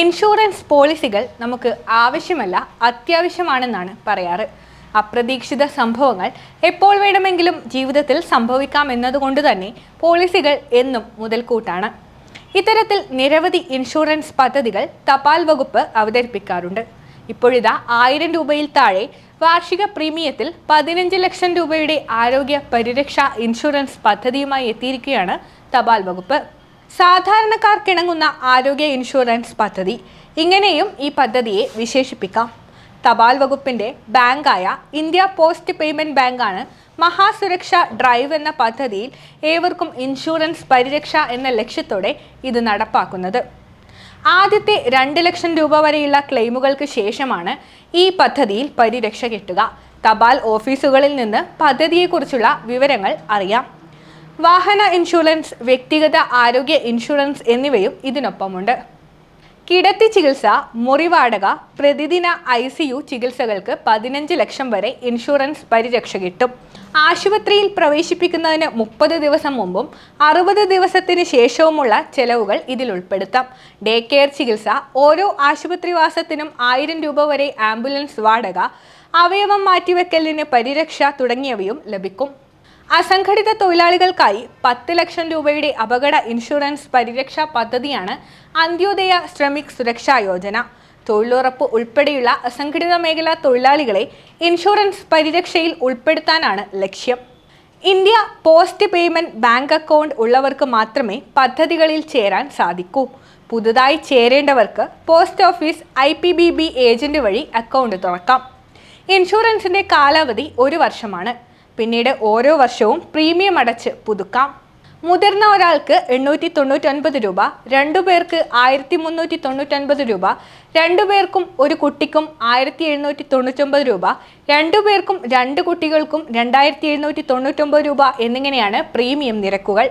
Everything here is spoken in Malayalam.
ഇൻഷുറൻസ് പോളിസികൾ നമുക്ക് ആവശ്യമല്ല അത്യാവശ്യമാണെന്നാണ് പറയാറ്. അപ്രതീക്ഷിത സംഭവങ്ങൾ എപ്പോൾ വേണമെങ്കിലും ജീവിതത്തിൽ സംഭവിക്കാം എന്നതുകൊണ്ട് തന്നെ പോളിസികൾ എന്നും മുതൽക്കൂട്ടാണ്. ഇത്തരത്തിൽ നിരവധി ഇൻഷുറൻസ് പദ്ധതികൾ തപാൽ വകുപ്പ് അവതരിപ്പിക്കാറുണ്ട്. ഇപ്പോഴിതാ ആയിരം രൂപയിൽ താഴെ വാർഷിക പ്രീമിയത്തിൽ പതിനഞ്ച് ലക്ഷം രൂപയുടെ ആരോഗ്യ പരിരക്ഷാ ഇൻഷുറൻസ് പദ്ധതിയുമായി എത്തിയിരിക്കുകയാണ് തപാൽ വകുപ്പ്. സാധാരണക്കാർക്കിണങ്ങുന്ന ആരോഗ്യ ഇൻഷുറൻസ് പദ്ധതി. ഇങ്ങനെയും ഈ പദ്ധതിയെ വിശേഷിപ്പിക്കാം. തപാൽ വകുപ്പിന്റെ ബാങ്കായ ഇന്ത്യ പോസ്റ്റ് പേയ്മെന്റ് ബാങ്കാണ് മഹാസുരക്ഷ ഡ്രൈവ് എന്ന പദ്ധതിയിൽ ഏവർക്കും ഇൻഷുറൻസ് പരിരക്ഷ എന്ന ലക്ഷ്യത്തോടെ ഇത് നടപ്പാക്കുന്നത്. ആദ്യത്തെ രണ്ട് ലക്ഷം രൂപ വരെയുള്ള ക്ലെയിമുകൾക്ക് ശേഷമാണ് ഈ പദ്ധതിയിൽ പരിരക്ഷ കിട്ടുക. തപാൽ ഓഫീസുകളിൽ നിന്ന് പദ്ധതിയെക്കുറിച്ചുള്ള വിവരങ്ങൾ അറിയാം. വാഹന ഇൻഷുറൻസ് വ്യക്തിഗത ആരോഗ്യ ഇൻഷുറൻസ് എന്നിവയും ഇതിനൊപ്പമുണ്ട്. കിടത്തി ചികിത്സ മുറിവാടക പ്രതിദിന ഐ സി യു ചികിത്സകൾക്ക് പതിനഞ്ച് ലക്ഷം വരെ ഇൻഷുറൻസ് പരിരക്ഷ കിട്ടും. ആശുപത്രിയിൽ പ്രവേശിപ്പിക്കുന്നതിന് മുപ്പത് ദിവസം മുമ്പും അറുപത് ദിവസത്തിന് ശേഷവുമുള്ള ചെലവുകൾ ഇതിൽ ഉൾപ്പെടുത്താം ഡേ കെയർ ചികിത്സ ഓരോ ആശുപത്രിവാസത്തിനും ആയിരം രൂപ വരെ ആംബുലൻസ് വാടക അവയവം മാറ്റിവെക്കലിന് പരിരക്ഷ തുടങ്ങിയവയും ലഭിക്കും. അസംഘടിത തൊഴിലാളികൾക്കായി പത്ത് ലക്ഷം രൂപയുടെ അപകട ഇൻഷുറൻസ് പരിരക്ഷാ പദ്ധതിയാണ് അന്ത്യോദയ ശ്രമിക് സുരക്ഷാ യോജന. തൊഴിലുറപ്പ് ഉൾപ്പെടെയുള്ള അസംഘടിത മേഖലാ തൊഴിലാളികളെ ഇൻഷുറൻസ് പരിരക്ഷയിൽ ഉൾപ്പെടുത്താനാണ് ലക്ഷ്യം. India post payment bank account ഉള്ളവർക്ക് മാത്രമേ പദ്ധതികളിൽ ചേരാൻ സാധിക്കൂ. പുതുതായി ചേരേണ്ടവർക്ക് post office I P B B agent വഴി അക്കൗണ്ട് തുറക്കാം. ഇൻഷുറൻസിന്റെ കാലാവധി ഒരു വർഷമാണ്. പിന്നീട് ഓരോ വർഷവും പ്രീമിയം അടച്ച് പുതുക്കാം. മുതിർന്ന ഒരാൾക്ക് എണ്ണൂറ്റി തൊണ്ണൂറ്റൊൻപത് രൂപ രണ്ടു പേർക്ക് ആയിരത്തി മുന്നൂറ്റി തൊണ്ണൂറ്റൊൻപത് രൂപ രണ്ടു പേർക്കും ഒരു കുട്ടിക്കും ആയിരത്തി എഴുന്നൂറ്റി തൊണ്ണൂറ്റൊമ്പത് രൂപ രണ്ടു പേർക്കും രണ്ട് കുട്ടികൾക്കും രണ്ടായിരത്തി എഴുന്നൂറ്റി തൊണ്ണൂറ്റൊമ്പത് രൂപ എന്നിങ്ങനെയാണ് പ്രീമിയം നിരക്കുകൾ.